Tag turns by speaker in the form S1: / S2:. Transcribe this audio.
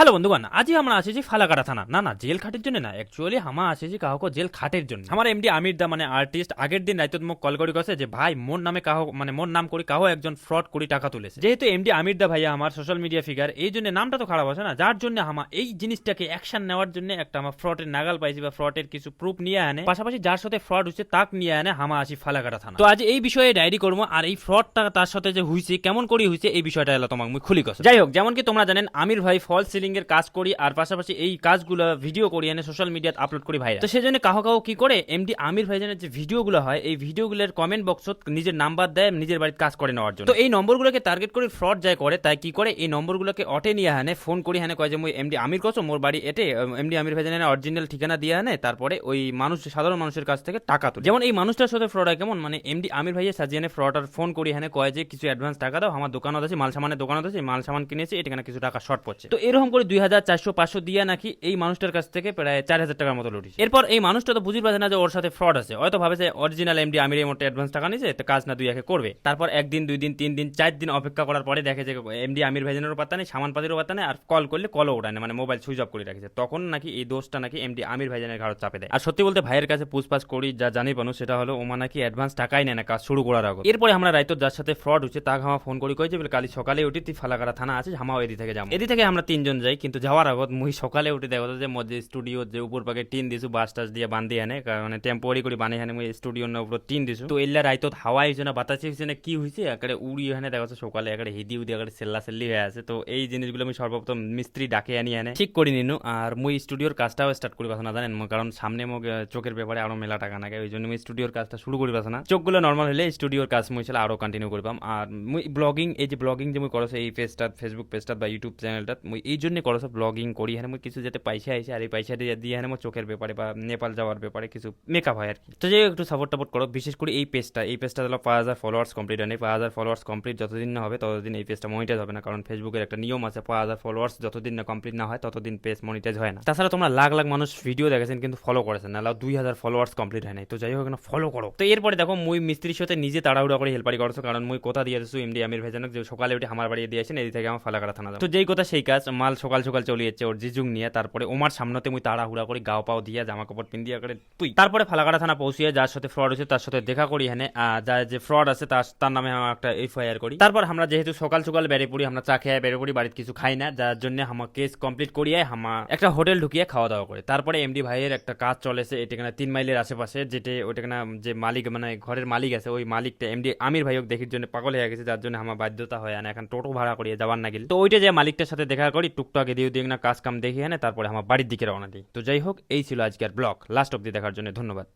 S1: Hello বন্ধুগণ আজই আমরা আসেছি ফালাকাটা থানা না না, জেল খাটের জন্য না অ্যাকচুয়ালি আমরা আসেছি কাহকে জেল খাটের জন্য। আমার এমডি আমির দা মানে আর্টিস্ট আগের দিন রাইতত মোক কল করি গেছে যে, ভাই, মোর নামে কাহ মানে মোর নাম করি কাহ একজন ফ্রড করি টাকা তুলেছে। যেহেতু এমডি আমির দা ভাইয়া আমার সোশ্যাল মিডিয়া ফিগার এই জন্য নামটা তো খারাপ আছে না, যার জন্য আমার এই জিনিসটাকে অ্যাকশন নেওয়ার জন্য একটা আমার ফ্রডের নাগাল পাইছি বা ফ্রডের কিছু প্রুফ নিয়ে আনে। পাশাপাশি যার সাথে ফ্রড হচ্ছে তাক নিয়ে আনে, হামা আসি ফালাকাটা থানা। তো আজ এই বিষয়ে ডায়েরি করব, আর এই ফ্রডটা তার সাথে যে হইছে, কেমন করি হইছে, এই বিষয়টা এলো তোমাকে খুলি কথা যাই হোক যেমন কি তোমরা জানেন, আমির ভাই ফল সিলিং এর কাজ করি, আর পাশাপাশি এই কাজগুলো ভিডিও করি, এনে সোশ্যাল মিডিয়াতে আপলোড করি ভাই তো সেই জন্য কাহো কাহো কি করে এমডি আমির ভাইজানের যে ভিডিওগুলো হয়, এই ভিডিওগুলোর কমেন্ট বক্সত নিজের নাম্বার দেয়, নিজের বাড়িতে কাজ করে নেওয়ার জন্য। তো এই নম্বরগুলোকে টার্গেট করে ফ্রড যায় করে, তাই কি করে, এই নম্বরগুলোকে অটে নিয়ে হানে ফোন করি হানে, কয় যে মুই এমডি আমির কছো মোর বাড়ি এটে এমডি আমির ভাইজানের অরিজিনাল ঠিকানা দিয়ে হানে তারপরে ওই মানুষ, সাধারণ মানুষের কাছ থেকে টাকা তুলে। যেমন এই মানুষটার সাথে ফ্রড হয় কেমন মানে এমডি আমির ভাইয়ের সাজিয়ে ফ্রড আর ফোন করি হানে, কয় যে কিছু অ্যাডভান্স টাকা দাও, আমার দোকানত আছে, মাল সামানের দোকানত আছে, মাল সামান কিনেছি এখানে কিছু টাকা শর্ট পড়ছে। তো এরকম দুই হাজার চারশো পাঁচশো দিয়ে নাকি এই মানুষটার কাছ থেকে প্রায় চার হাজার টাকার মতো লুটিস এরপর এই মানুষটা তো বুঝতে পারছে না যে ওর সাথে ফ্রড আছে। হয়তো ভাবে যে অরিজিনাল এমডি আমির এই মোটে অ্যাডভান্স টাকা নিয়েছে, তো কাজ না দুই একে করবে। তারপর একদিন দুই দিন তিন দিন চার দিন অপেক্ষা করার পরে দেখে যে এমডি আমির ভাইজানেরও পাত্তা নেই, সামান পাতিরও পাত্তা নেই, আর কল করলে কলও ওঠায় না মানে মোবাইল সুইচ অফ করে রাখেছে। তখন নাকি এই দোষটা নাকি এমডি আমির ভাইজানের ঘাড়ত চাপে দেয়। আর সত্যি বলতে ভাইয়ের কাছে পুষপাছ করি, যা জানি পানো, সেটা হলো ওমা নাকি অ্যাডভান্স টাকাই নেয় না, কাজ শুরু করার আগে এরপরে আমরা রাইতো যার সাথে ফ্রড হচ্ছে তাকে আমার ফোন করি, কই যে কালি সকালে উঠি, তুই ফালাকাটা থানা আছে হামাও এদি থেকে যাব। এদি থেকে আমরা তিনজন যাই, কিন্তু যাওয়ার আগত মুই সকালে উঠে দেখো যে মধ্যে স্টুডিও যে উপর পাকে টিন দিছু বাস টাস দিয়ে বান্ধি আনে কারণ মানে টেম্পোরারি করে বানিয়ে আনে, মুই স্টুডিও উপর টিন দিছো। তো এল্লা রাইতো হাওয়া হয়েছে না, বাতাসে হয়েছে না, কি হয়েছে একারে উড়ি এখানে দেখা সকালে একারে হিদি উদি একারে সেল্লা সেল্লি হয়ে আছে। তো এই জিনিসগুলো আমি সর্বপ্রথম মিস্ত্রি ডাকে আনি আনে। ঠিক করে নিনু। আর মুই স্টুডিওর কাজটাও স্টার্ট করি কথা না জানেন কারণ সামনে মোক চোখের ব্যাপারে আরও মেলা টাকা নাগে ওই জন্য মুই স্টুডিওর কাজটা শুরু করি পাস না। চোখগুলো নর্মাল হলে স্টুডিওর কাজ মুই ছিল আরও কন্টিনিউ করবাম আর মুই ব্লগিং এই যে ব্লগিং যে মুই করছ এই পেজটা ফেসবুক পেজটা বা ইউটিউব চ্যানেলটা মুই এই জন্য করছ ব্লগিং করি হ্যাঁ কিছু যাতে পয়সা আইসে আর এই পয়সা দিয়ে হ্যাঁ চোখের ব্যাপারে বা নেপাল যাওয়ার ব্যাপারে কিছু মেকআপ হয় আর কি। তো যে একটু সাপোর্ট টাপোর্ট করো, বিশেষ করে এই পেজটা এই পেজটা হলো পাঁচ হাজার ফলোয়ার্স কমপ্লিট হয়নি, পাঁচ হাজার ফলোয়ার্স কমপ্লিট যতদিন না হবে, ততদিন এই পেজটা মনিটাইজ হবে না, কারণ ফেসবুকের একটা নিয়ম আছে, পাঁচ হাজার ফলোয়ার্স যতদিন না কমপ্লিট না হয়, ততদিন পেজ মনিটাইজ হয় না। তাছাড়া তোমরা লাখ লাখ মানুষ ভিডিও দেখেছেন, কিন্তু ফলো করেছেন না দুই হাজার ফলোয়ার্স কমপ্লিট হয় নাই। তো যাই হোক না ফলো করো। তো এরপরে দেখো, মুই মিস্ত্রির সাথে নিজে তাড়াহুড়া করে হেল্পারি করছ, কারণ মুই কথা দিয়ে দিচ্ছি এমডি আমির ভেজানক যে সকালে উঠে আমার বাড়ি দিয়েছেন এদিক আমার ফালাকাটা থানা তো যেই কথা, সেই কাজ, মাল সকাল সকাল চলে যাচ্ছে ওর জিজুং নিয়ে। তারপরে ওমার সামনেতে মুই তাড়াহুড়া করে গাও পাও দিয়া জামা কাপড় পিন দিয়া করে তুই। তারপরে ফালাকাটা থানা পৌঁছিয়ে যার সাথে ফ্রড হয়েছে, তার সাথে দেখা করি এখানে। যার যে ফ্রড আছে, তার তার নামে আমার একটা এফআইআর করি। তারপর আমরা যেহেতু সকাল সকাল বেড়ে পড়ি, আমরা চা খেয়ে বেড়ে পড়ি, বাড়িতে কিছু খাই না। যার জন্য আমার কেস কমপ্লিট করিয়ে আমার একটা হোটেল ঢুকিয়ে খাওয়া দাওয়া করে। তারপরে এমডি ভাইয়ের একটা কাজ চলেছে এটা কিনা তিন মাইলের আশেপাশে, যেটা, ওইটা কিনা যে মালিক মানে ঘরের মালিক আছে, ওই মালিকটা এমডি আমির ভাইওক দেখির জন্য পাগল হয়ে গেছে, যার জন্য আমার বাধ্যতা হয় না, এখন টোটো ভাড়া করিয়ে যাবার না গেল তো ওইটা যে মালিকটার সাথে দেখা করি টুকটাক আগে দিয়ে না কাজ কাম দেখি হ্যাঁ তারপরে আমার বাড়ির দিকে রওনা দিই। তো যাই হোক, এই ছিল আজকের ব্লগ। লাস্ট অব্দি দেখার জন্য ধন্যবাদ।